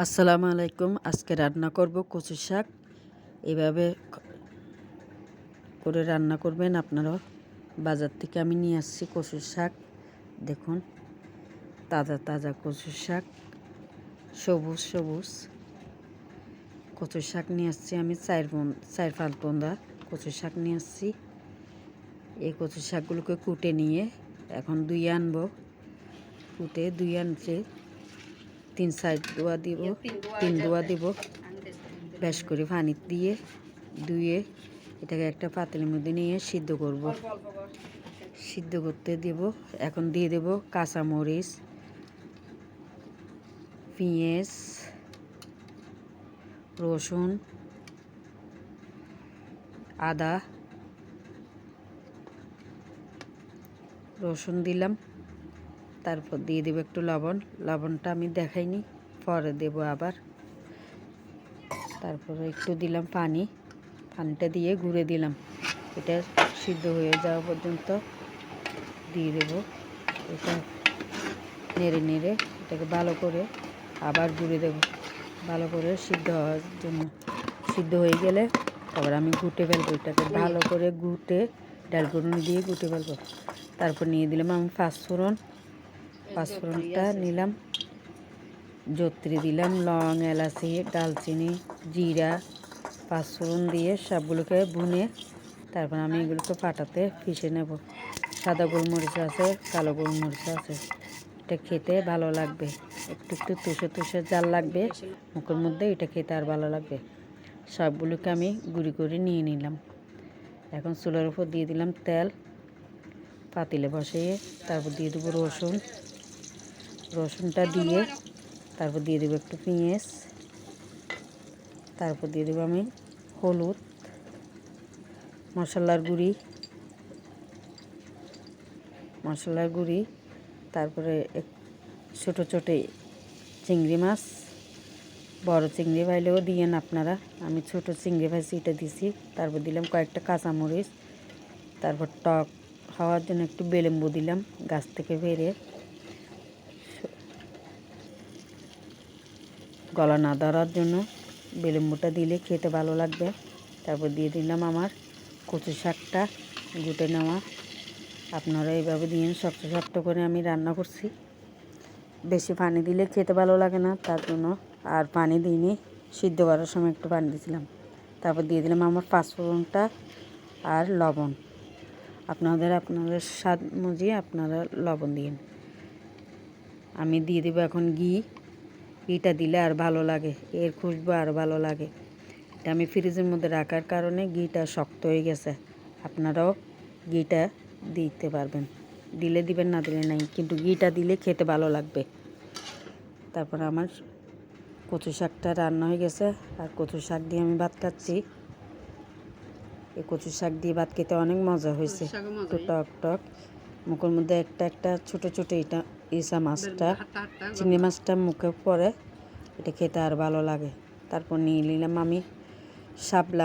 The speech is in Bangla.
আসসালামু আলাইকুম। আজকে রান্না করব কচু শাক। এভাবে করে রান্না করবেন আপনারা বাজার থেকে আমি নিয়ে আসছি কচু শাক। দেখুন, তাজা তাজা কচু শাক। সবুজ সবুজ। কচু শাক নিয়ে আসছি আমি চার চার পাঁচ বন্ধা কচু শাক নিয়ে আসছি। এই কচু শাকগুলোকে কুটে নিয়ে এখন দুই আনব। কুটে দুই আনছে। তিন সাইড দোয়া দিব, তিন দোয়া দিব। বেশ করে পানি দিয়ে ধুয়ে এটাকে একটা পাতিলের মধ্যে নিয়ে সিদ্ধ করব। সিদ্ধ করতে দেব, এখন দিয়ে দেব কাঁচামরিচ, পেঁয়াজ, রসুন, আদা। রসুন দিলাম। তারপর দিয়ে দেবো একটু লবণ। লবণটা আমি দেখাইনি, পরে দেব আবার। তারপরে একটু দিলাম পানি, পানিটা দিয়ে ঘুরে দিলাম। এটা সিদ্ধ হয়ে যাওয়া পর্যন্ত দিয়ে দেব। এটা নেড়ে নেড়ে এটাকে ভালো করে আবার ঘুরে দেব। ভালো করে সিদ্ধ হওয়ার জন্য। সিদ্ধ হয়ে গেলে তারপর আমি ঘুটে ফেলব এটাকে। ভালো করে ঘুটে ডাল গুঁড়ো দিয়ে ঘুটে ফেলব। তারপর নিয়ে দিলাম আমি পাঁচফোড়ন। পাঁচফোড়নটা নিলাম। জত্রি দিলাম, লং, এলাচি, ডালচিনি, জিরা, পাঁচফোড়ন দিয়ে সবগুলোকে ভুনে তারপর আমি এগুলোকে পাটাতে পিষে নেব। সাদা গোলমরিচ আছে, কালো গোলমরিচ আছে। এটা খেতে ভালো লাগবে। একটু একটু তুষে তুষে জাল লাগবে, মুখের মধ্যে এটা খেতে আর ভালো লাগবে। সবগুলোকে আমি গুঁড়ি করে নিয়ে নিলাম। এখন চুলার উপর দিয়ে দিলাম তেল। পাতিলে বসিয়ে তারপর দিয়ে দেবো রসুন। রসুনটা দিয়ে তারপর দিয়ে দেবো একটু পেঁয়াজ। তারপর দিয়ে দেবো আমি হলুদ, মশলার গুঁড়ি মশলার গুঁড়ি, তারপরে এক ছোটো ছোটো চিংড়ি মাছ, বড় চিংড়ি পাইলেও দিয়েন আপনারা। আমি ছোট চিংড়ি ভাজি এটা দিছি। তারপর দিলাম কয়েকটা কাঁচামরিচ, তারপর টক হওয়ার জন্য একটু বেলেম্বু দিলাম গাছ থেকে বেরে। গলা না ধরার জন্য বেলেম্বুটা দিলে খেতে ভালো লাগবে। তারপর দিয়ে দিলাম আমার কচু শাকটা, গুটে নেওয়া। আপনারা এইভাবে দিয়ে শক্ত শক্ত করে আমি রান্না করছি। বেশি পানি দিলে খেতে ভালো লাগে না, তার জন্য আর পানি দিইনি, সিদ্ধ করার সময় একটু পানি দিয়েছিলাম। তারপর দিয়ে দিলাম আমার পাঁচফোড়নটা আর লবণ। আপনাদের আপনাদের স্বাদ মজিয়ে আপনারা লবণ দিন আমি দিয়ে দেবো এখন ঘি। ঘিটা দিলে আর ভালো লাগে এর খুশবু আর ভালো লাগে। এটা আমি ফ্রিজের মধ্যে রাখার কারণে ঘিটা শক্ত হয়ে গেছে। আপনারাও ঘিটা দিতে পারবেন। দিলে দিবেন না দিলে নাই। কিন্তু ঘিটা দিলে খেতে ভালো লাগবে। তারপর আমার কচু শাকটা রান্না হয়ে গেছে। আর কচু শাক দিয়ে আমি ভাত খাচ্ছি। এই কচু শাক দিয়ে ভাত খেতে অনেক মজা হয়েছে। একটু টক টক। মুখের মধ্যে একটা একটা ছোট ছোট এটা ইসা মাছটা চিংড়ি মাছটা মুখে পড়ে এটা খেতে আর ভালো লাগে। তারপর নিয়ে নিলাম আমি শাপলা।